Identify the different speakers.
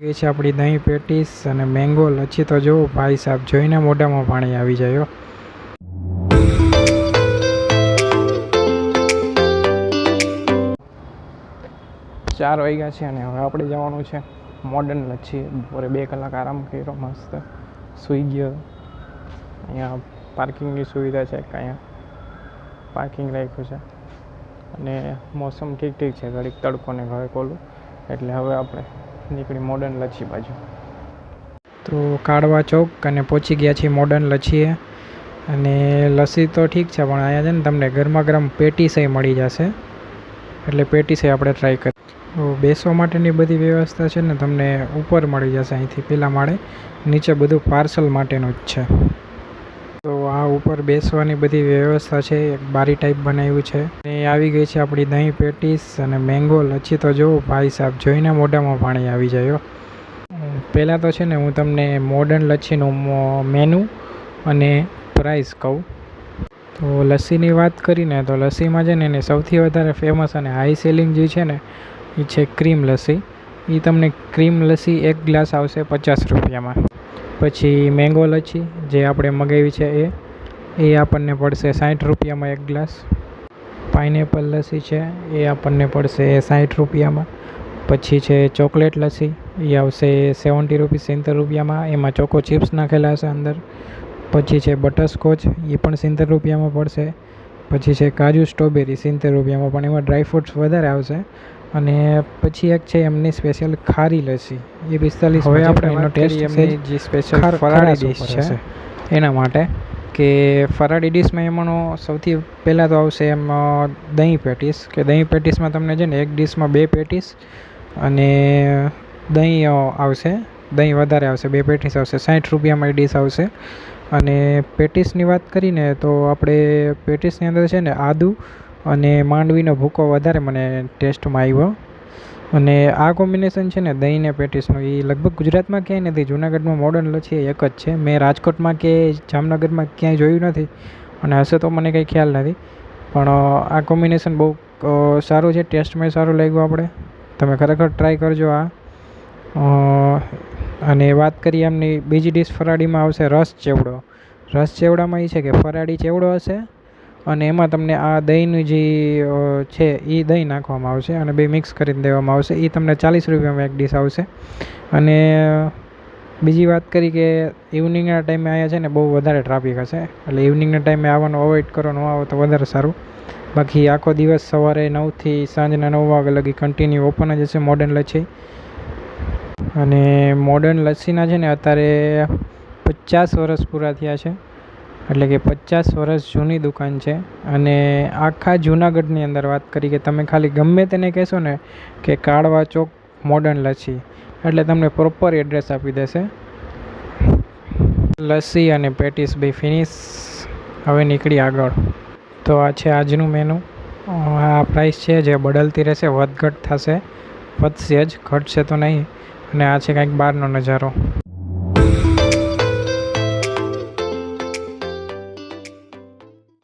Speaker 1: એ છે આપણી દહીં પેટીસ અને મેંગો લચ્છી. તો જુઓ ભાઈ સાહેબ, જોઈને મોઢામાં પાણી આવી જાય ચાર વાગ્યા છે અને હવે આપણે જવાનું છે મોડર્ન લચ્છી. બપોરે બે કલાક આરામ કર્યો, મસ્ત. સૂઈ ગયો. અહીંયા પાર્કિંગની સુવિધા છે અહીંયા. પાર્કિંગ રાખ્યું છે. અને મોસમ ઠીક ઠીક છે, ઘડીક તડકો ને ઘરે કોલું એટલે હવે આપણે નીકળી મોડર્ન લચ્છી બાજુ. તો કાળવા ચોક અને પહોંચી ગયા છીએ મોડર્ન લચ્છીએ. અને લસ્સી તો ઠીક છે, પણ અહીંયા છે ને તમને ગરમા ગરમ પેટીસય મળી જશે. એટલે પેટીસય આપણે ટ્રાય કરીએ તો બેસવા માટેની બધી વ્યવસ્થા છે ને તમને ઉપર મળી જશે અહીંથી પેલા માળે. નીચે બધું પાર્સલ માટેનું જ છે. તો આ ઉપર બેસવાની બધી વ્યવસ્થા છે, એક બારી ટાઈપ બનાવ્યું છે. અને આવી ગઈ છે આપણી દહીં પેટીસ અને મેંગો લચ્છી તો જુઓ ભાઈ સાહેબ જોઈને મોઢામાં પાણી આવી જાય પહેલાં તો છે ને હું તમને મોડર્ન લચ્છીનું મેનુ અને પ્રાઇસ કહું. તો લસ્સીની વાત કરીને તો લસ્સીમાં છે ને એને સૌથી વધારે ફેમસ અને હાઈ સેલિંગ જે છે ને એ છે ક્રીમ લસ્સી. એ તમને ક્રીમ લસ્સી એક ગ્લાસ આવશે પચાસ રૂપિયામાં. પછી મેંગો લચ્છી, જે આપણે મગાવી છે એ. એ આપણને પડશે સાઠ રૂપિયામાં એક ગ્લાસ. પાઇનેપલ લસ્સી છે, એ આપણને પડશે સાઠ રૂપિયામાં. પછી છે ચોકલેટ લસ્સી, એ આવશે સેવન્ટી રૂપીસ, સિત્તેર રૂપિયામાં. એમાં ચોકો ચિપ્સ નાખેલા હશે અંદર. પછી છે બટરસ્કોચ, એ પણ સિત્તેર રૂપિયામાં પડશે. પછી છે કાજુ સ્ટ્રોબેરી, સિત્તેર રૂપિયામાં. પણ એમાં ડ્રાયફ્રૂટ્સ વધારે આવશે. અને પછી એક છે એમની સ્પેશિયલ ખારી લસ્સી. એ પિસ્તાલીસ હવે આપણે એનો ટેસ્ટ એમની જે સ્પેશિયલ ફરાળી ડીશ છે. એના માટે કે ફરાળી ડીશમાં એમાંનો સૌથી પહેલાં તો આવશે એમ દહીં પેટીસ. કે દહીં પેટીસમાં તમને છે ને એક ડીશમાં બે પેટીસ અને દહીં આવશે. દહીં વધારે આવશે. બે પેટીસ આવશે. સાઠ રૂપિયામાં એ ડીશ આવશે. અને પેટીસની વાત કરીને તો આપણે પેટીસની અંદર છે ને આદું અને માંડવીનો ભૂકો વધારે મને ટેસ્ટમાં આવ્યો. અને આ કોમ્બિનેશન છે ને, દહીં ને પેટીસનું એ લગભગ ગુજરાતમાં ક્યાંય નથી. જુનાગઢમાં મોડર્ન લચ્છી એક જ છે. મેં રાજકોટમાં કે જામનગરમાં ક્યાંય જોયું નથી અને હશે તો મને કંઈ ખ્યાલ નથી. પણ આ કોમ્બિનેશન બહુ સારું છે. ટેસ્ટમાં સારું લાગ્યું આપણે. તમે ખરેખર ટ્રાય કરજો આ. અને વાત કરીએ એમની બીજી ડીશ ફરાળીમાં આવશે રસ ચેવડો. રસ ચેવડામાં એ છે કે ફરાળી ચેવડો હશે અને એમાં તમને આ દહીંનું જે છે એ દહીં નાખવામાં આવશે અને બે મિક્સ કરીને દેવામાં આવશે. એ તમને ચાલીસ રૂપિયામાં એક ડીશ આવશે. અને બીજી વાત કરી કે ઇવનિંગના ટાઈમે અહીંયા છે ને બહુ વધારે ટ્રાફિક હશે. એટલે ઇવનિંગના ટાઈમે આવવાનું અવોઇડ કરો, ન આવો તો વધારે સારું. બાકી આખો દિવસ સવારે નવથી સાંજના નવ વાગ્યા લગી કન્ટિન્યુ ઓપન જ હશે મોડર્ન લચ્છી. અને મોડર્ન લસ્સીના છે ને અત્યારે પચાસ વર્ષ પૂરા થયા છે. એટલે કે પચાસ વર્ષ જૂની દુકાન છે. અને આખા જૂનાગઢની અંદર વાત કરી કે તમે ખાલી ગમે તેને કહેશો ને કે કાળવા ચોક મોડર્ન લસ્સી. એટલે તમને પ્રોપર એડ્રેસ આપી દેશે. લસ્સી અને પેટીસ બે ફિનિશ હવે નીકળી આગળ. તો આ છે આજનું મેનુ આ પ્રાઇસ છે જે બદલતી રહેશે, વધઘટ થશે. વધશે જ, ઘટશે તો નહીં. અને આ છે કાંઈક બહારનો નજારો.